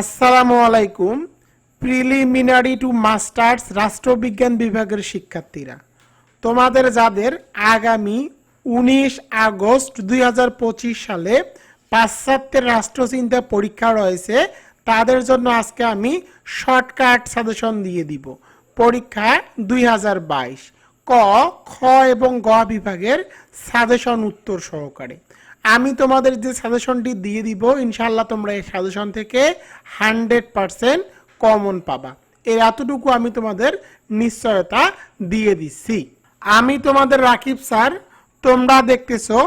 আসসালামু আলাইকুম। Preliminary to masters রাষ্ট্রবিজ্ঞান বিভাগের শিক্ষার্থীরা, তোমাদের যাদের আগামী উনিশ আগস্ট দুই হাজার পঁচিশ সালে পাশ্চাত্যের রাষ্ট্রচিন্তা পরীক্ষা রয়েছে, তাদের জন্য আজকে আমি শর্টকাট সাজেশন দিয়ে দিব। পরীক্ষা দুই হাজার বাইশ। ক, খ এবং গ বিভাগের সাজেশন উত্তর সহকারে। আমি তোমাদের যে সাজেশনটি দিয়ে দিব ইনশাল্লাহ তোমরা এই সাজেশন থেকে হান্ড্রেড পারসেন্ট কমন পাবা। এর এতটুকু আমি তোমাদের নিশ্চয়তা দিয়ে দিচ্ছি। আমি তোমাদের রাকিব স্যার, তোমরা দেখতেছো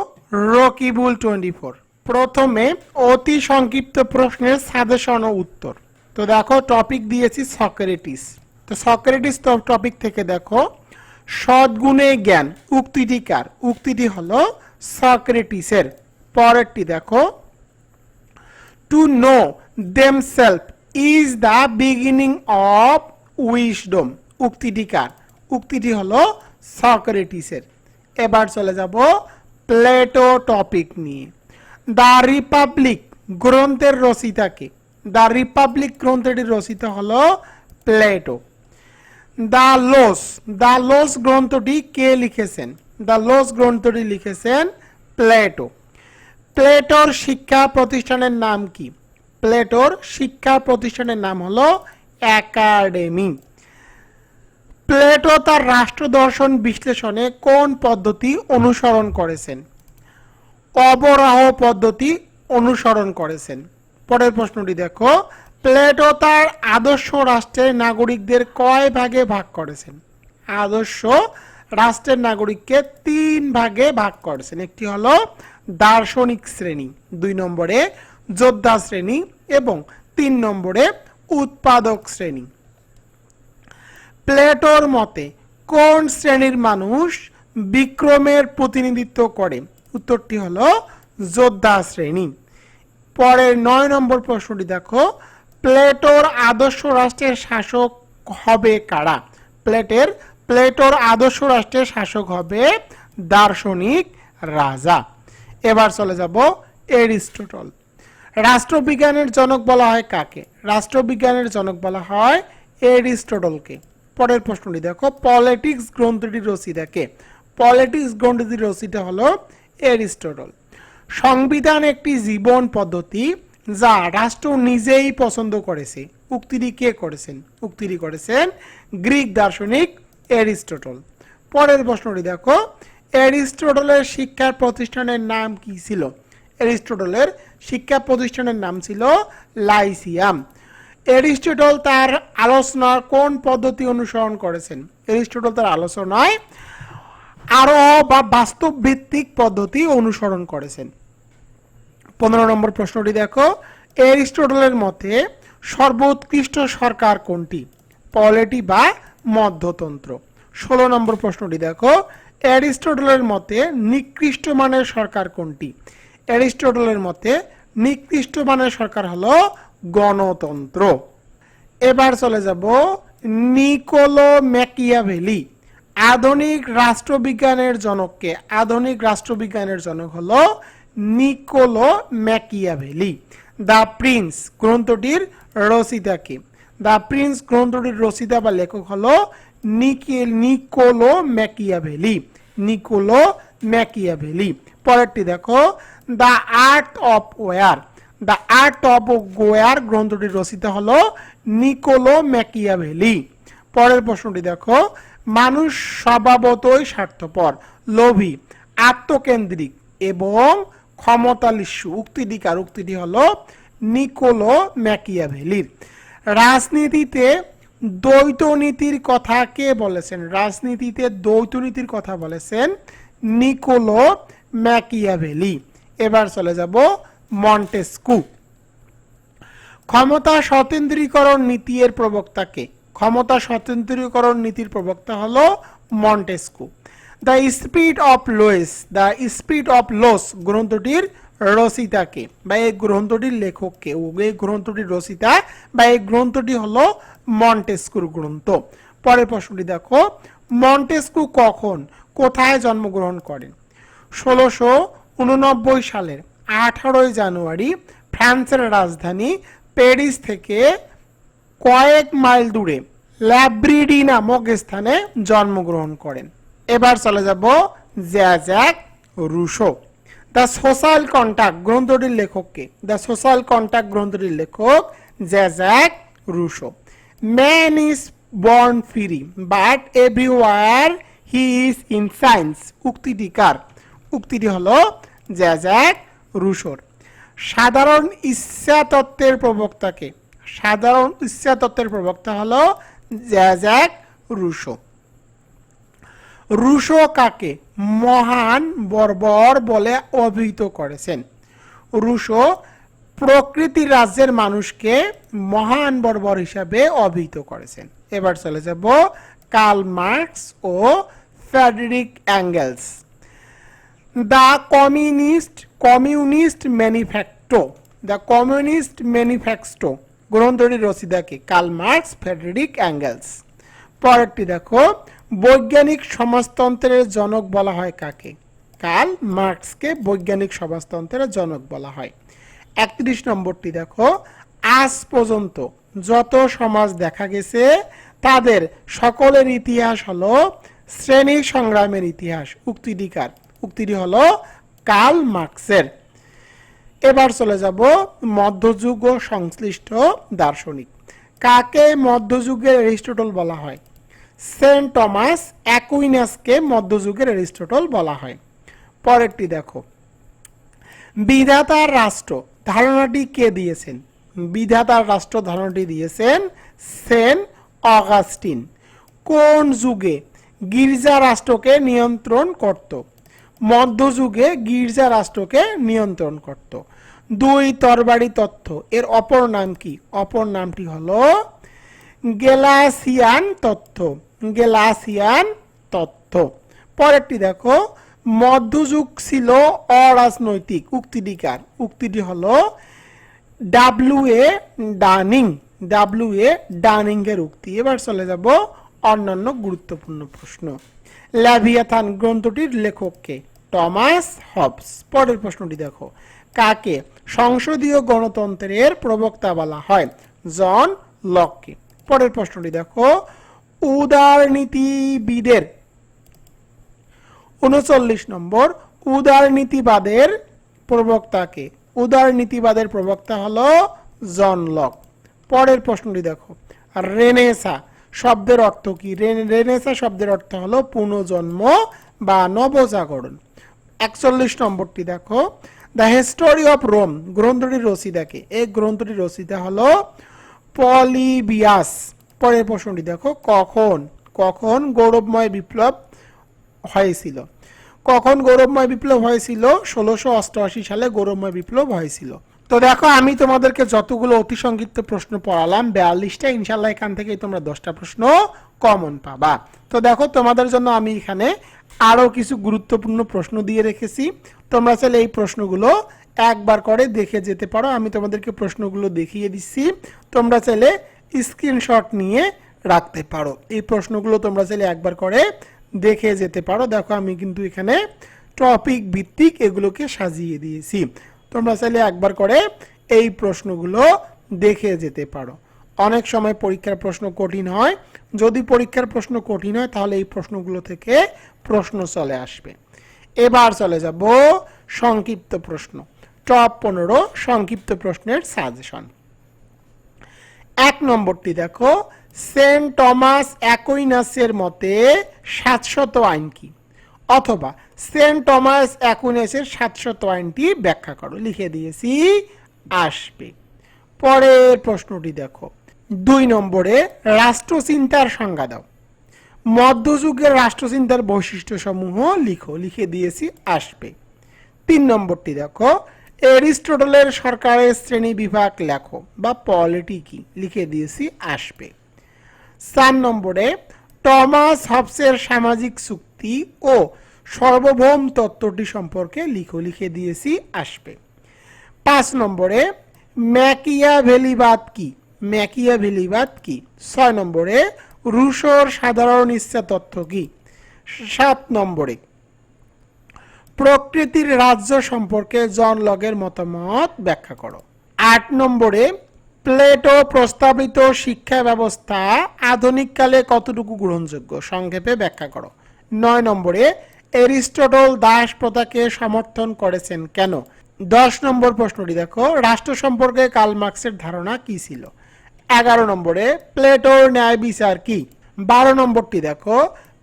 রকিবুল টোয়েন্টি ফোর প্রথমে অতি সংক্ষিপ্ত প্রশ্নের সাজেশন ও উত্তর। তো দেখো টপিক দিয়েছি সক্রেটিস তো সক্রেটিস টপিক থেকে দেখো, সদ্গুণে জ্ঞান, উক্তিটি কার? উক্তিটি হলো সক্রেটিসের পরেরটি দেখো। To know them self is the beginning of wisdom উক্তিটি কার? উক্তিটি হলো সক্রেটিসের। এবার চলে যাব প্লেটো টপিক নিয়ে। দ্য রিপাবলিক গ্রন্থের রচিতাকে। দ্য রিপাবলিক গ্রন্থটির রচিত হলো Plato. The laws the laws গ্রন্থটি কে লিখেছেন? দ্য লোস গ্রন্থটি লিখেছেন প্লেটো। প্লেটোর শিক্ষা প্রতিষ্ঠানের নাম কি? প্লেটোর শিক্ষা প্রতিষ্ঠানের নাম হলো একাডেমি। প্লেটো তার রাষ্ট্র দর্শন বিশ্লেষণে কোন পদ্ধতি অনুসরণ করেছেন? অবরাহ পদ্ধতি অনুসরণ করেছেন। পরের প্রশ্নটি দেখো। প্লেটো তার আদর্শ রাষ্ট্রের নাগরিকদের কয় ভাগে ভাগ করেছেন? আদর্শ রাষ্ট্রের নাগরিককে তিন ভাগে ভাগ করেছেন। একটি হলো দার্শনিক শ্রেণি, দুই নম্বরে যোদ্ধা শ্রেণি এবং তিন নম্বরে উৎপাদক শ্রেণি। প্লেটোর মতে, কোন শ্রেণির মানুষ বিক্রমের প্রতিনিধিত্ব করে? উত্তরটি হলো যোদ্ধা শ্রেণি। পরের নয় নম্বর প্রশ্নটি দেখো, প্লেটোর আদর্শ রাষ্ট্রের শাসক হবে কারা? প্লেটের, প্লেটোর আদর্শ রাষ্ট্রের শাসক হবে দার্শনিক রাজা। এবার চলে যাব এরিস্টটল। রাষ্ট্রবিজ্ঞানের জনক বলা হয় কাকে? রাষ্ট্রবিজ্ঞানের জনক বলা হয় এরিস্টটলকে। পরের প্রশ্নটি দেখো, পলিটিক্স গ্রন্থটির রচিতাকে পলিটিক্স গ্রন্থটির রচিতা হলো এরিস্টটল। সংবিধান একটি জীবন পদ্ধতি যা রাষ্ট্র নিজেই পছন্দ করেছে। উক্তিটি কে করেছেন? উক্তিটি করেছেন গ্রিক দার্শনিক এরিস্টটল। পরের প্রশ্নটি দেখো এরিস্টটলের শিক্ষার প্রতিষ্ঠানের নাম কি ছিল? এরিস্টটলের শিক্ষা প্রতিষ্ঠানের নাম ছিল লাইসিয়াম। এরিস্টটল তার আলোচনার কোন পদ্ধতি অনুসরণ করেছেন? এরিস্টটল তার আলোচনায় আরও বা বাস্তব ভিত্তিক পদ্ধতি অনুসরণ করেছেন। পনেরো নম্বর প্রশ্নটি দেখো। এরিস্টটলের মতে সর্বোৎকৃষ্ট সরকার কোনটি? পলিটি বা মধ্যতন্ত্র। ষোলো নম্বর প্রশ্নটি দেখো। অ্যারিস্টটলের মতে নিকৃষ্ট মানের সরকার কোনটি? অ্যারিস্টটলের মতে নিকৃষ্ট মানের সরকার হলো গণতন্ত্র। এবার চলে যাব নিকোলো ম্যাকিয়াভেলি। আধুনিক রাষ্ট্রবিজ্ঞানের জনককে, আধুনিক রাষ্ট্রবিজ্ঞানের জনক হলো নিকোলো ম্যাকিয়াভেলি। দ্য প্রিন্স, গ্রন্থটির রচিতাকে। দ্য প্রিন্স, গ্রন্থটির রচিতা বা লেখক হলো নিকেল ম্যাকিয়াভেলি নিকোলো ম্যাকিয়াভেলি পরেরটি দেখো the art of war the art of war গ্রন্থটির রচিতা হলো নিকোলো ম্যাকিয়াভেলি পরের প্রশ্নটি দেখো, মানুষ স্বভাবতই স্বার্থপর, লোভী, আত্মকেন্দ্রিক এবং ক্ষমতালিস্যু উক্তিটি কার? উক্তিটি হলো নিকোলো ম্যাকিয়াভেলির রাজনীতিতে দ্বৈত নীতির কথা কে বলেছেন? রাজনীতিতে দ্বৈত নীতির কথা বলেছেন নিকোলো ম্যাকিয়াভেলি। এবার চলে যাব মন্টেস্কু। ক্ষমতা স্বতন্ত্রীকরণ নীতি এর প্রবক্তাকে ক্ষমতা স্বতন্ত্রীকরণ নীতির প্রবক্তা হলো Montesquieu. The spirit of laws the spirit of laws গ্রন্থটির রচিতাকে বা এই গ্রন্থটির লেখককে এই গ্রন্থটির রচিতা বা এই গ্রন্থটি হলো মন্টেস্কুর গ্রন্থ পরের প্রশ্নটি দেখো মন্টেস্কু কখন? কোথায় জন্মগ্রহণ করেন? ষোলোশো উননব্বই সালের আঠারোই জানুয়ারি ফ্রান্সের রাজধানী প্যারিস থেকে কয়েক মাইল দূরে ল্যাব্রিডি নামক স্থানে জন্মগ্রহণ করেন। এবার চলে যাব জ্যাজ্যাক রুশো। দ্য সোশ্যাল কন্ট্যাক্ট গ্রন্থটির লেখককে দ্য সোশ্যাল কন্ট্যাক্ট গ্রন্থটির লেখক জ্যাজ্যাক Rousseau man is born free but everywhere he is in chains উক্তিটি কার উক্তিটি হল জ্যাজ্যাক রুশোর সাধারণ ইচ্ছা তত্ত্বের প্রবক্তাকে সাধারণ ইচ্ছা তত্ত্বের প্রবক্তা হল জ্যাজ্যাক রুশো রুশো কাকে মহান বর্বর বলে অভিহিত করেছেন। রুশো প্রকৃতি রাজ্যের মানুষকে মহান বর্বর হিসাবে অভিহিত করেছেন। এবার চলে যাব Karl Marx O Friedrich Engels. The communist communist manifesto the communist manifesto গ্রন্থটির রচিদাকে কার্ল মার্কস, ফ্রেডরিক অ্যাঙ্গেলস। পরেরটি দেখো বৈজ্ঞানিক সমাজতন্ত্রের জনক বলা হয় কাকে? কার্ল মার্কসকে বৈজ্ঞানিক সমাজতন্ত্রের জনক বলা হয়। একত্রিশ নম্বরটি দেখো, আজ পর্যন্ত যত সমাজ দেখা গেছে, তাদের সকলের ইতিহাস হলো শ্রেণি সংগ্রামের ইতিহাস। উক্তিটি কার? উক্তিটি হলো কার্ল মার্কসের। এবার চলে যাব মধ্যযুগ ও সংশ্লিষ্ট দার্শনিক। কাকে মধ্যযুগের এরিস্টটল বলা হয়? সেন্ট টমাস অ্যাকুইনাসকে মধ্যযুগের এরিস্টটল বলা হয়। পরেরটি দেখো। বিধাতার রাষ্ট্র, ধারণাটি কে দিয়েছেন? বিধাতার রাষ্ট্র ধারণাটি দিয়েছেন সেন্ট অগাস্টিন। কোন যুগে গির্জা রাষ্ট্রকে নিয়ন্ত্রণ করত? মধ্যযুগে গির্জা রাষ্ট্রকে নিয়ন্ত্রণ করত। দুই তরবারি তত্ত্ব, এর অপর নাম কি? অপর নামটি হলো গেলাসিয়ান তত্ত্ব। গেলাসিয়ান তত্ত্ব। পরেরটি দেখো, মধ্যযুগ ছিল অরাজনৈতিক, উক্তিটিকার। উক্তিটি হলো W A Dunning, W A Dunning এর উক্তি। এবার চলে যাব অন্যান্য গুরুত্বপূর্ণ প্রশ্ন। ল্যাভিয়াথান গ্রন্থটির লেখককে টমাস হবস। পরের প্রশ্নটি দেখো, কাকে সংসদীয় গণতন্ত্রের প্রবক্তা বলা হয়? জন লককে। পরের প্রশ্নটি দেখো উদারনীতিবিদের। উনচল্লিশ নম্বর, উদারনীতিবাদের প্রবক্তাকে। উদারনীতিবাদের প্রবক্তা হলো জন লক। পরের প্রশ্নটি দেখো। রেনেসা শব্দের অর্থ কি? রেনেসা শব্দের অর্থ হলো পুনর্জন্ম বা নবজাগরণ। একচল্লিশ নম্বরটি দেখো। দ্য হিস্টোরি অফ রোম, গ্রন্থটির রচিদাকে এই গ্রন্থটির রচিদা হলো পলিবিয়াস। পরের প্রশ্নটি দেখো, কখন কখন গৌরবময় বিপ্লব হয়েছিল? কখন গৌরবময় বিপ্লব হয়েছিল? ষোলোশো অষ্টআশি সালে গৌরবময় বিপ্লব হয়েছিল। তো দেখো, আমি তোমাদেরকে যতগুলো অতি সংক্ষিপ্ত প্রশ্ন পড়ালাম, বিয়াল্লিশটা ইনশাল্লাহ এখান থেকে তোমরা দশটা প্রশ্ন কমন পাবা। তো দেখো, তোমাদের জন্য আমি এখানে আরও কিছু গুরুত্বপূর্ণ প্রশ্ন দিয়ে রেখেছি। তোমরা চাইলে এই প্রশ্নগুলো একবার করে দেখে যেতে পারো। আমি তোমাদেরকে প্রশ্নগুলো দেখিয়ে দিচ্ছি। তোমরা চাইলে স্ক্রিনশট নিয়ে রাখতে পারো। এই প্রশ্নগুলো তোমরা চাইলে একবার করে দেখে যেতে পারো। দেখো, আমি কিন্তু এখানে টপিক ভিত্তিক এগুলোকে সাজিয়ে দিয়েছি। তোমরা চাইলে একবার করে এই প্রশ্নগুলো দেখে যেতে পারো। অনেক সময় পরীক্ষার প্রশ্ন কঠিন হয়। যদি পরীক্ষার প্রশ্ন কঠিন হয়, তাহলে এই প্রশ্নগুলো থেকে প্রশ্ন চলে আসবে। এবার চলে যাব সংক্ষিপ্ত প্রশ্ন। টপ পনেরো সংক্ষিপ্ত প্রশ্নের সাজেশন এক নম্বরটি দেখো, সেন্ট টমাস অ্যাকুইনাসের মতে সাতশত আইন কি? অথবা সেন্ট টমাস অ্যাকুইনাসের সাতশত আইনটি ব্যাখ্যা করো, লিখে দিয়েছি, আসবে। পরের প্রশ্নটি দেখো, দুই নম্বরে রাষ্ট্রচিন্তার সংজ্ঞা দাও। মধ্যযুগের রাষ্ট্রচিন্তার বৈশিষ্ট্যসমূহ লিখো, লিখে দিয়েছি, আসবে। তিন নম্বরটি দেখো এরিস্টটলের সরকারের শ্রেণি বিভাগ লেখো, বা পলিটি কি লিখে দিয়েছি, আসবে। চার নম্বরে, টমাস হবসের সামাজিক চুক্তি ও সর্বভৌম তত্ত্বটি সম্পর্কে লিখো, লিখে দিয়েছি, আসবে। পাঁচ নম্বরে ম্যাকিয়া ভেলিবাদ কি? ম্যাকিয়া ভেলিবাদ কি? ছয় নম্বরে, রুশোর সাধারণ ইচ্ছা তত্ত্ব কি? সাত নম্বরে প্রকৃতির রাজ্য সম্পর্কে জন লগের মতামত ব্যাখ্যা করো। আট নম্বরে, প্লেটো প্রস্তাবিত শিক্ষা ব্যবস্থা আধুনিককালে কতটুকু গ্রহণযোগ্য? সংক্ষেপে ব্যাখ্যা করো। নয় নম্বরে, এরিস্টটল দাস প্রথাকে সমর্থন করেছেন কেন? দশ নম্বর প্রশ্নটি দেখো, রাষ্ট্র সম্পর্কে কার্ল ধারণা কি ছিল? এগারো নম্বরে, প্লেটোর ন্যায় বিচার কি? বারো নম্বরটি দেখো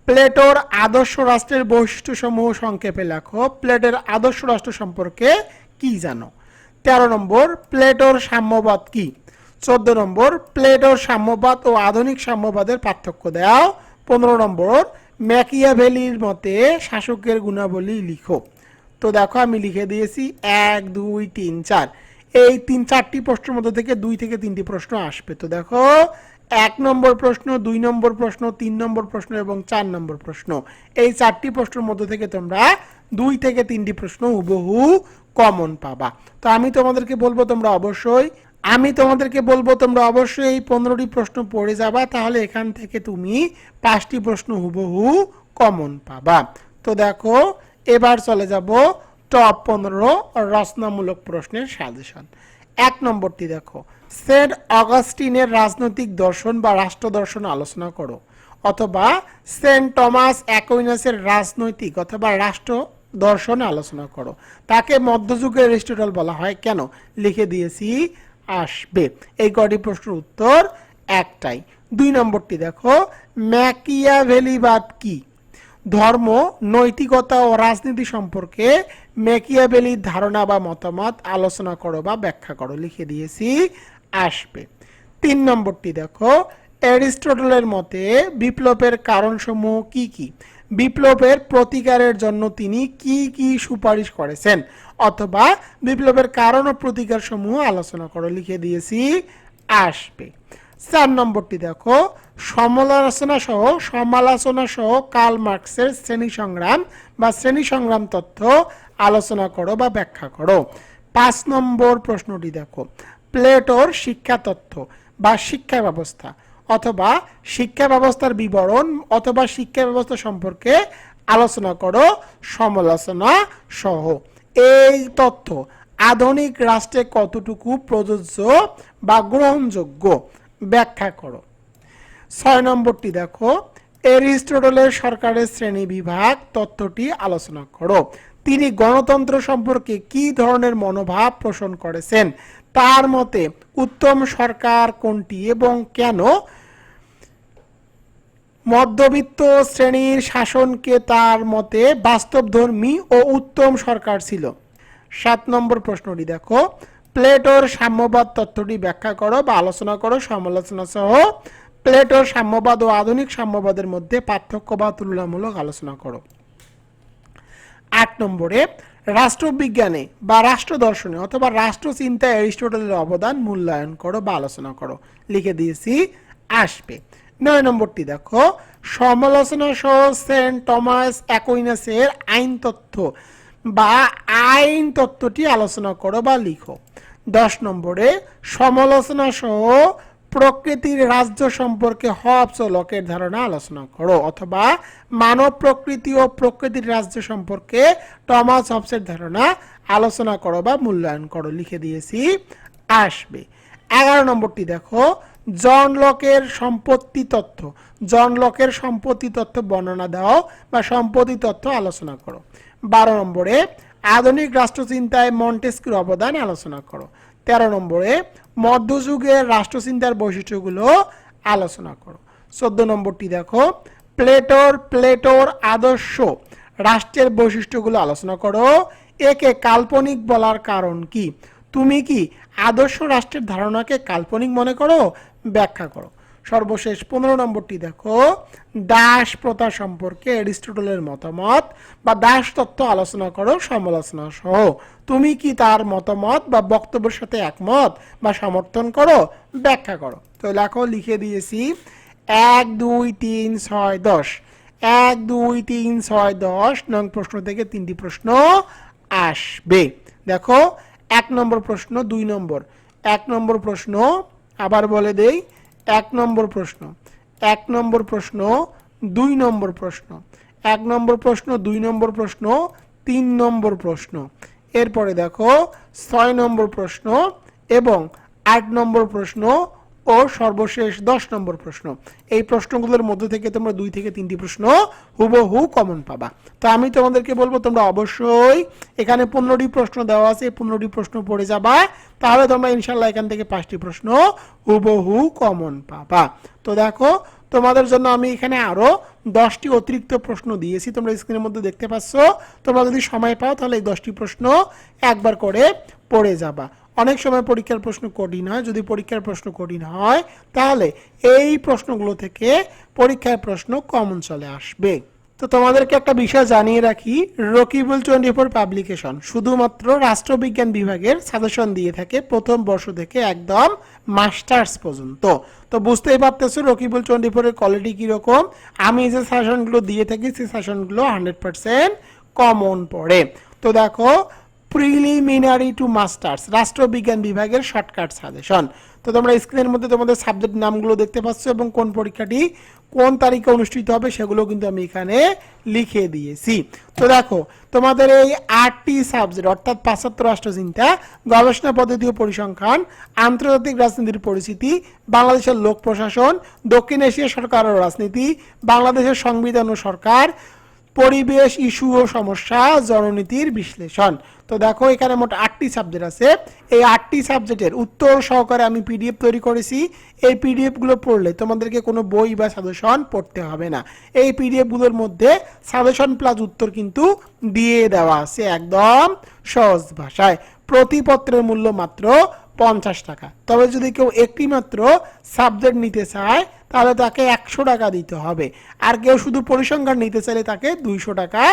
প্লেটোর আদর্শ রাষ্ট্রের বৈশিষ্ট্যসমূহ সংক্ষেপে লেখো। প্লেটের আদর্শ রাষ্ট্র সম্পর্কে কি জানো? তেরো নম্বর, প্লেটোর সাম্যবাদ কি? চোদ্দ নম্বর, প্লেটোর সাম্যবাদ ও আধুনিক সাম্যবাদের পার্থক্য দাও। পনেরো নম্বর, ম্যাকিয়াভেলির মতে শাসকের গুণাবলী লিখো। তো দেখো, আমি লিখে দিয়েছি এক, দুই, তিন, চার। এই তিন, চারটি প্রশ্নের মধ্যে থেকে দুই থেকে তিনটি প্রশ্ন আসবে। তো দেখো এক নম্বর প্রশ্ন, দুই নম্বর প্রশ্ন, তিন নম্বর প্রশ্ন এবং চার নম্বর প্রশ্ন। এই চারটি প্রশ্নের মধ্যে থেকে তোমরা দুই থেকে তিনটি প্রশ্ন হুবহু কমন পাবা। তো আমি তোমাদেরকে বলব তোমরা অবশ্যই, আমি তোমাদেরকে বলব তোমরা অবশ্যই এই পনেরোটি প্রশ্ন পড়ে যাবা, তাহলে এখান থেকে তুমি পাঁচটি প্রশ্ন হুবহু কমন পাবা। তো দেখো, এবার চলে যাব টপ পনেরো রচনামূলক প্রশ্নের সাজেশন এক নম্বরটি দেখো সেন্ট অগাস্টিনের রাজনৈতিক দর্শন বা রাষ্ট্র দর্শন আলোচনা করো, অথবা সেন্ট টমাস অ্যাকুইনাসের রাজনৈতিক অথবা রাষ্ট্র দর্শন আলোচনা করো। তাকে মধ্যযুগের এরিস্টটল বলা হয়। কেন? লিখে দিয়েছি, আসবে। এই কটি প্রশ্নের উত্তর? একটাই। দুই নম্বরটি দেখো, ম্যাকিয়াভেলিবাদ কি? ধর্ম, নৈতিকতা ও রাজনীতি সম্পর্কে ম্যাকিয়াভেলির ধারণা বা মতামত আলোচনা করো বা ব্যাখ্যা করো। লিখে দিয়েছি আসবে। তিন নম্বরটি দেখো, অ্যারিস্টটলের মতে বিপ্লবের কারণসমূহ কি কি? বিপ্লবের প্রতিকারের জন্য তিনি কি কি সুপারিশ করেছেন? অথবা বিপ্লবের কারণ ও প্রতিকার সমূহ আলোচনা করো লিখে দিয়েছি, আসবে। চার নম্বরটি দেখো, সমালোচনা সহ সমালোচনা সহ কার্ল মার্কসের শ্রেণি সংগ্রাম বা শ্রেণি সংগ্রাম তথ্য আলোচনা করো বা ব্যাখ্যা করো। পাঁচ নম্বর প্রশ্নটি দেখো প্লেটোর শিক্ষা তথ্য বা শিক্ষা ব্যবস্থা অথবা শিক্ষা ব্যবস্থার বিবরণ অথবা শিক্ষা ব্যবস্থা সম্পর্কে আলোচনা করো, সমালোচনা সহ। এই তথ্য আধুনিক রাষ্ট্রে কতটুকু প্রযোজ্য বা গ্রহণযোগ্য ব্যাখ্যা করো। ছয় নম্বরটি দেখো, এরিস্টটলের সরকারের শ্রেণি বিভাগ তত্ত্বটি আলোচনা করো। তিনি গণতন্ত্র সম্পর্কে কি ধরনের মনোভাব পোষণ করেছেন? তার মতে উত্তম সরকার কোনটি এবং কেন? মধ্যবিত্ত শ্রেণির শাসনকে তার মতে বাস্তবধর্মী ও উত্তম সরকার ছিল। সাত নম্বর প্রশ্নটি দেখো। প্লেটোর সাম্যবাদ তত্ত্বটি ব্যাখ্যা করো বা আলোচনা করো, সমালোচনা সহ। প্লেটোর সাম্যবাদ ও আধুনিক সাম্যবাদের মধ্যে পার্থক্য বা তুলনামূলক আলোচনা করো। আট নম্বরে রাষ্ট্রবিজ্ঞানে বা রাষ্ট্র দর্শনে অথবা রাষ্ট্র চিন্তায় অ্যারিস্টটলের অবদান মূল্যায়ন করো বা আলোচনা করো। লিখে দিয়েছি, আসবে। নয় নম্বরটি দেখো, সমালোচনা সহ সেন্ট টমাস অ্যাকুইনাসের আইন তথ্য বা আইন তত্ত্বটি আলোচনা করো বা লিখো। দশ নম্বরে, সমালোচনা সহ প্রকৃতির রাজ্য সম্পর্কে হবস ও লকের ধারণা আলোচনা করো, অথবা মানব প্রকৃতি ও প্রকৃতির রাজ্য সম্পর্কে টমাস হবসের ধারণা আলোচনা করো বা মূল্যায়ন করো, লিখে দিয়েছি। আসবে। এগারো নম্বরটি দেখো, জন লকের সম্পত্তি তথ্য। জন লকের সম্পত্তি তথ্য বর্ণনা দাও বা সম্পত্তি তথ্য আলোচনা করো। বারো নম্বরে, আধুনিক রাষ্ট্রচিন্তায় মন্টেস্কির অবদান আলোচনা করো। তেরো নম্বরে মধ্যযুগের রাষ্ট্রচিন্তার বৈশিষ্ট্যগুলো আলোচনা করো। চোদ্দ নম্বরটি দেখো, প্লেটোর প্লেটোর আদর্শ রাষ্ট্রের বৈশিষ্ট্যগুলো আলোচনা করো। একে কাল্পনিক বলার কারণ কি? তুমি কি আদর্শ রাষ্ট্রের ধারণাকে কাল্পনিক মনে করো? ব্যাখ্যা করো। সর্বশেষ পনেরো নম্বরটি দেখো। দাস প্রথা সম্পর্কে অ্যারিস্টটলের মতামত বা দাস তত্ত্ব আলোচনা করো, সমালোচনা সহ। তুমি কি তার মতামত বা বক্তব্যের সাথে একমত বা সমর্থন করো? ব্যাখ্যা করো। তো লেখো, লিখে দিয়েছি। এক, দুই, তিন, ছয়, দশ। এক, দুই, তিন, ছয়, দশ নং প্রশ্ন থেকে তিনটি প্রশ্ন আসবে। দেখো, এক নম্বর প্রশ্ন দুই নম্বর। এক নম্বর প্রশ্ন আবার বলে দেই এক নম্বর প্রশ্ন। এক নম্বর প্রশ্ন, দুই নম্বর প্রশ্ন। এক নম্বর প্রশ্ন, দুই নম্বর প্রশ্ন, তিন নম্বর প্রশ্ন। এরপরে দেখো, ছয় নম্বর প্রশ্ন এবং আট নম্বর প্রশ্ন ও সর্বশেষ দশ নম্বর প্রশ্ন। এই প্রশ্নগুলোর মধ্যে থেকে তোমরা দুই থেকে তিনটি প্রশ্ন হুবহু কমন পাবা। তো আমি তোমাদেরকে বলব, তোমরা অবশ্যই এখানে পনেরোটি প্রশ্ন দেওয়া আছে পনেরোটি প্রশ্ন পড়ে যাবা। তাহলে তোমরা ইনশাল্লাহ এখান থেকে পাঁচটি প্রশ্ন হুবহু কমন পাবা। তো দেখো, তোমাদের জন্য আমি এখানে আরও দশটি অতিরিক্ত প্রশ্ন দিয়েছি, তোমরা স্ক্রিনের মধ্যে দেখতে পাচ্ছ। তোমরা যদি সময় পাও তাহলে এই দশটি প্রশ্ন একবার করে পড়ে যাবা। অনেক সময় পরীক্ষার প্রশ্ন কঠিন হয়। যদি পরীক্ষার প্রশ্ন কঠিন হয়, তাহলে এই প্রশ্নগুলো থেকে পরীক্ষার প্রশ্ন কমন চলে আসবে। তো তোমাদেরকে একটা বিষয় জানিয়ে রাখি, রকিবুল টোয়েন্টি ফোর পাবলিকেশন শুধুমাত্র রাষ্ট্রবিজ্ঞান বিভাগের সাজেশন দিয়ে থাকে প্রথম বর্ষ থেকে একদম মাস্টার্স পর্যন্ত। তো বুঝতেই পারতেছো রকিবুল টোয়েন্টি ফোরের কোয়ালিটি কীরকম? আমি যে সাজেশনগুলো দিয়ে থাকি, সেই সাজেশনগুলো হান্ড্রেড পার্সেন্ট কমন পড়ে। তো দেখো প্রিলিমিনারি টু মাস্টার্স রাষ্ট্রবিজ্ঞান বিভাগের শর্টকাট সাজেশন তো তোমরা স্ক্রিনের মধ্যে তোমাদের সাবজেক্ট নামগুলো দেখতে পাচ্ছ এবং কোন পরীক্ষাটি কোন তারিখে অনুষ্ঠিত হবে সেগুলো কিন্তু আমি এখানে লিখে দিয়েছি। তো দেখো, তোমাদের এই আটটি সাবজেক্ট অর্থাৎ পাঁচাত্তর রাষ্ট্রচিন্তা, গবেষণা পদ্ধতি ও পরিসংখ্যান, আন্তর্জাতিক রাজনীতির পরিস্থিতি, বাংলাদেশের লোক প্রশাসন, দক্ষিণ এশিয়া সরকার ও রাজনীতি, বাংলাদেশের সংবিধান ও সরকার, পরিবেশ ইস্যু ও সমস্যা, জননীতির বিশ্লেষণ। তো দেখো, এখানে মোট আটটি সাবজেক্ট আছে। এই আটটি সাবজেক্টের উত্তর সহকারে আমি পিডিএফ তৈরি করেছি। এই পিডিএফগুলো পড়লে তোমাদেরকে কোনো বই বা সাজেশন পড়তে হবে না। এই পিডিএফগুলোর মধ্যে সাজেশন প্লাস উত্তর কিন্তু দিয়ে দেওয়া আছে একদম সহজ ভাষায়। প্রতিপত্রের মূল্য মাত্র পঞ্চাশ টাকা। তবে যদি কেউ একটি মাত্র সাবজেক্ট নিতে চায়, তাহলে তাকে একশো টাকা দিতে হবে। আর কেউ শুধু পরিসংখ্যান নিতে চাইলে তাকে দুইশো টাকা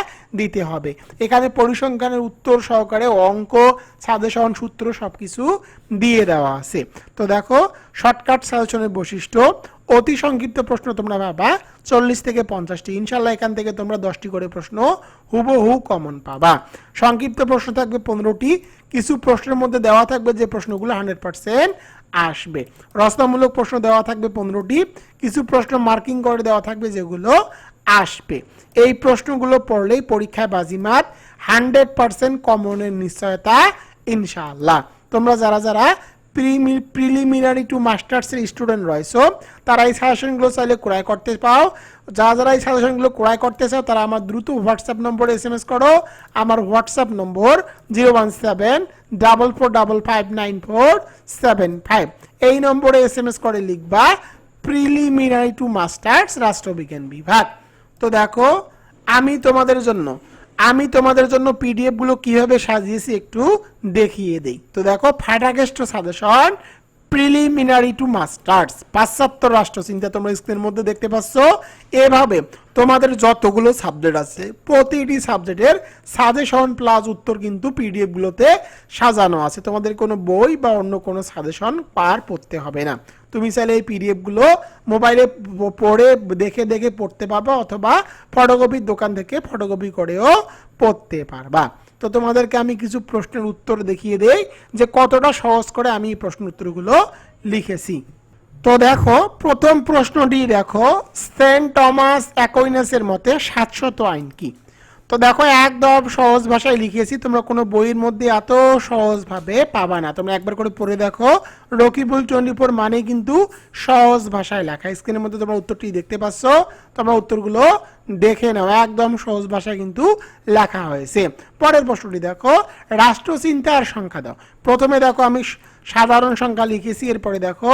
দিতে হবে। এখানে পরিসংখ্যানের উত্তর সহকারে অঙ্ক সাজেশন সূত্র সব কিছু দিয়ে দেওয়া আছে। তো দেখো শর্টকাট সাজেশনের বৈশিষ্ট্য অতি সংক্ষিপ্ত প্রশ্ন তোমরা ভাবা চল্লিশ থেকে পঞ্চাশটি। ইনশাল্লাহ এখান থেকে তোমরা দশটি করে প্রশ্ন হুবহু কমন পাবা। সংক্ষিপ্ত প্রশ্ন থাকবে পনেরোটি। কিছু প্রশ্নের মধ্যে দেওয়া থাকবে যে প্রশ্নগুলো হান্ড্রেড পার্সেন্ট আসবে। রচনামূলক প্রশ্ন দেওয়া থাকবে পনেরোটি। কিছু প্রশ্ন মার্কিং করে দেওয়া থাকবে যেগুলো আসবে। এই প্রশ্নগুলো পড়লেই পরীক্ষায় বাজিমাত হান্ড্রেড পার্সেন্ট কমনের নিশ্চয়তা, ইনশাআল্লাহ। তোমরা যারা যারা প্রিলিমিনারি টু মাস্টার্সের স্টুডেন্ট রয়েছো তারা এই সাজেশনগুলো চাইলে ক্রয় করতে পাও। যা যারা এই সাজেশনগুলো ক্রয় করতে চাও, তারা আমার দ্রুত হোয়াটসঅ্যাপ নম্বরে এস এম এস করো। আমার WhatsApp number zero one seven double four double five nine four seven five এই নম্বরে এস এম এস করে লিখবা প্রিলিমিনারি টু মাস্টার্স রাষ্ট্রবিজ্ঞান বিভাগ তো দেখো, আমি তোমাদের জন্য আমি তোমাদের জন্য পিডিএফগুলো কীভাবে সাজিয়েছি একটু দেখিয়ে দেই। তো দেখো Fatakesto suggestion preliminary to masters পাশ্চাত্য রাষ্ট্রচিন্তা তোমরা স্ক্রিনের মধ্যে দেখতে পাচ্ছ। এভাবে তোমাদের যতগুলো সাবজেক্ট আছে, প্রতিটি সাবজেক্টের সাজেশন প্লাস উত্তর কিন্তু পিডিএফ গুলোতে সাজানো আছে। তোমাদের কোনো বই বা অন্য কোনো সাজেশন পার পড়তে হবে না। তুমি চাইলে এই পিডিএফগুলো মোবাইলে পড়ে, দেখে দেখে পড়তে পারবা অথবা ফটোকপির দোকান থেকে ফটোকপি করেও পড়তে পারবা। তো তোমাদেরকে আমি কিছু প্রশ্নের উত্তর দেখিয়ে দেই যে কতটা সহজ করে আমি এই প্রশ্ন উত্তরগুলো লিখেছি। তো দেখো, প্রথম প্রশ্নটি দেখো, সেন্ট টমাস অ্যাকোইনাসের মতে সাতশত আইন কি? তো দেখো, একদম সহজ ভাষায় লিখেছি তোমরা কোনো বইয়ের মধ্যে এত সহজভাবে পাবা না। তোমরা একবার করে পড়ে দেখো, রকিবুল ফোর মানে কিন্তু সহজ ভাষায় লেখা। স্ক্রিনের মধ্যে তোমরা উত্তরটি দেখতে পাচ্ছ, তোমরা উত্তরগুলো দেখে নাও। একদম সহজ ভাষায় কিন্তু লেখা হয়েছে। পরের প্রশ্নটি দেখো, রাষ্ট্রচিন্তার সংখ্যা দাও। প্রথমে দেখো, আমি সাধারণ সংখ্যা লিখেছি, এরপরে দেখো,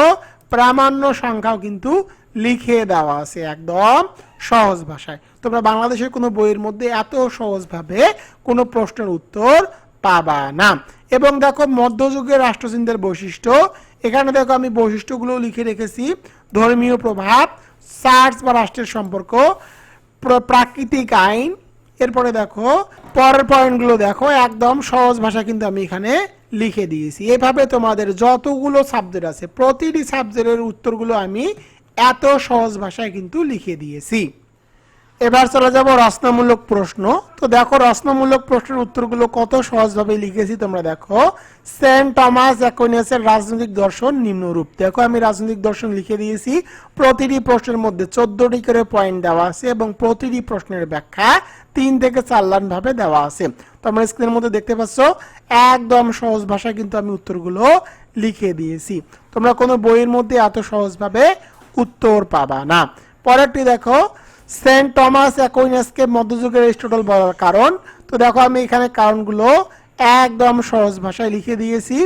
প্রামাণ্য সংখ্যাও কিন্তু লিখে দেওয়া আছে একদম সহজ ভাষায়। তোমরা বাংলাদেশের কোনো বইয়ের মধ্যে এত সহজভাবে কোনো প্রশ্নের উত্তর পাবা না। এবং দেখো, মধ্যযুগের রাষ্ট্রচিন্তার বৈশিষ্ট্য। এখানে দেখো, আমি বৈশিষ্ট্যগুলো লিখে রেখেছি। ধর্মীয় প্রভাব চার্চ বা রাষ্ট্রের সম্পর্ক প্রাকৃতিক আইন, এরপরে দেখো পরের পয়েন্টগুলো দেখো, একদম সহজ ভাষা কিন্তু আমি এখানে লিখে দিয়েছি। এভাবে তোমাদের যতগুলো সাবজেক্ট আছে, প্রতিটি সাবজেক্টের উত্তরগুলো আমি এত সহজ ভাষায় কিন্তু লিখে দিয়েছি। এবার চলে যাব রচনামূলক প্রশ্ন। তো দেখো, রচনামূলক প্রশ্নের উত্তরগুলো কত সহজভাবে লিখেছি তোমরা দেখো। সেন্ট টমাস অ্যাকোনিয়াসের রাজনৈতিক দর্শন নিম্নরূপ। দেখো, আমি রাজনৈতিক দর্শন লিখে দিয়েছি। প্রতিটি প্রশ্নের মধ্যে চোদ্দটি করে পয়েন্ট দেওয়া আছে এবং প্রতিটি প্রশ্নের ব্যাখ্যা তিন থেকে চার লাইন ভাবে দেওয়া আছে। তোমরা স্ক্রিনের মধ্যে দেখতে পাচ্ছ, একদম সহজ ভাষায় কিন্তু আমি উত্তরগুলো লিখে দিয়েছি। তোমরা কোনো বইয়ের মধ্যে এত সহজভাবে উত্তর পাবা। না, পরেরটি দেখো, সেন্ট টমাস অ্যাকুইনাসকে মধ্যযুগের এরিস্টটল বলার কারণ। তো দেখো, আমি এখানে কারণগুলো একদম সহজ ভাষায় লিখে দিয়েছি।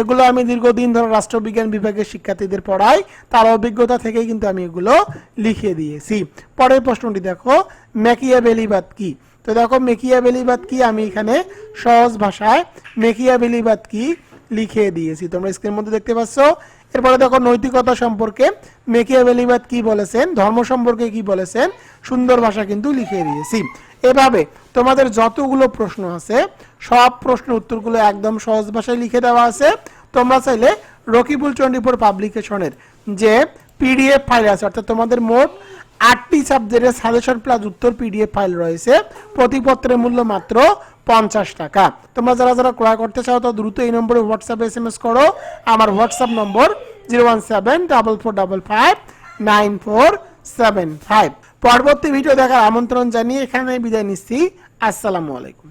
এগুলো আমি দীর্ঘদিন ধরে রাষ্ট্রবিজ্ঞান বিভাগের শিক্ষার্থীদের পড়াই। তার অভিজ্ঞতা থেকেই কিন্তু আমি এগুলো লিখে দিয়েছি। পরের প্রশ্নটি দেখো মেকিয়া বেলিবাদ কি? তো দেখো মেকিয়া বেলিবাদ কি? আমি এখানে সহজ ভাষায় মেকিয়া বেলিবাদ কি? লিখে দিয়েছি। তোমরা স্ক্রিনের মধ্যে দেখতে পাচ্ছ? এরপরে দেখো নৈতিকতা সম্পর্কে মেকিয়া বেলিবাদ কি বলেছেন, ধর্ম সম্পর্কে কি বলেছেন, সুন্দর ভাষা কিন্তু লিখে দিয়েছি। এভাবে তোমাদের যতগুলো প্রশ্ন আছে, সব প্রশ্নের উত্তরগুলো একদম সহজ ভাষায় লিখে দেওয়া আছে। তোমরা চাইলে রকিবুল ফোর পাবলিকেশনের যে পিডিএফ ফাইল আছে, অর্থাৎ তোমাদের মোট আটটি সাবজেক্টের সাজেশন প্লাস উত্তর পিডিএফ ফাইল রয়েছে প্রতি পত্রের মূল্য মাত্র পঞ্চাশ টাকা। তোমরা যারা যারা ক্রয় করতে চাও, তো দ্রুত এই নম্বরে হোয়াটসঅ্যাপ এস এম এস করো। আমার WhatsApp number zero one seven double four double five nine four seven five পরবর্তী ভিডিও দেখার আমন্ত্রণ জানিয়ে এখানে বিদায় নিচ্ছি। আসসালামু আলাইকুম।